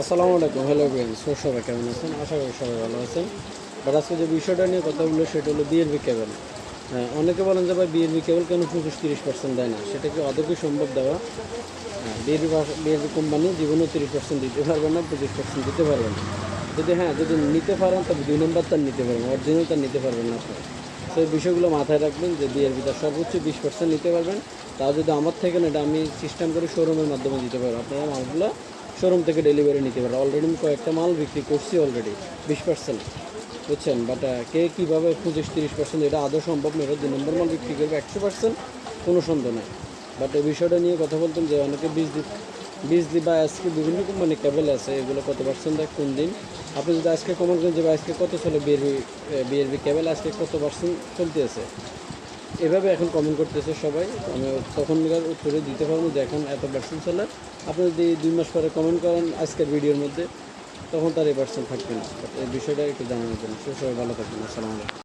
আসসালামু আলাইকুম। Hello friends সবাই কেমন আছেন? আশা করি সবাই ভালো আছেন। বাট আজকে যে বিষয়টা নিয়ে কথা বলল সেটা হলো বিএনপি কেবল হ্যাঁ অনেকে বলেন যে ভাই বিএনপি কেবল কেন পঁচিশ তিরিশ পার্সেন্ট দেয় না? সেটা কি আদৌ সম্ভব দেওয়া? বিএনপি বিএনপি কোম্পানি জীবনেও তিরিশ পার্সেন্ট দিতে পারবে না, পঁচিশ পার্সেন্ট দিতে পারবে না। যদি হ্যাঁ যদি নিতে পারেন, তবে দুই নম্বর তার নিতে পারবেন অরিজিনাল তার নিতে পারবেন না আপনি। সেই বিষয়গুলো মাথায় রাখবেন যে বিএনপি তার সর্বোচ্চ বিশ পার্সেন্ট নিতে পারবেন। তাও যদি আমার থেকে না এটা আমি সিস্টেম করে শোরুমের মাধ্যমে দিতে পারব। আপনারা মালগুলো শোরুম থেকে ডেলিভারি নিতে পারে। অলরেডি আমি কয়েকটা মাল বিক্রি করছি অলরেডি বিশ পার্সেন্ট বুঝছেন? বাট কে কীভাবে পঁচিশ তিরিশ পার্সেন্ট এটা আদৌ সম্ভব নয়। এটা দুই নম্বর মাল বিক্রি করবে একশো পার্সেন্ট কোনো সন্দেহ নেই। বাট এই বিষয়টা নিয়ে কথা বলতাম যে অনেকে বিজলি বিজলি বা আজকে বিভিন্ন কোম্পানি কেবল আছে, এগুলো কত পার্সেন্ট দেয়, কোন দিন? আপনি যদি আজকে কমেন্ট করেন যে আজকে কত চলে বিএরবি বিএরবি কেবল আজকে কত পার্সেন্ট চলতে আছে এভাবে এখন কমেন্ট করতেছে সবাই। আমি তখন তখনকার উত্তরে দিতে পারব যে এখন এত পার্সেন্ট চলে আপনি যদি দুই মাস পরে কমেন্ট করেন আজকের ভিডিওর মধ্যে, তখন তার এই পার্সেন্ট থাকবে না। এই বিষয়টা একটু জানানোর জন্য। সবাই ভালো থাকবেন। আসসালামু আলাইকুম।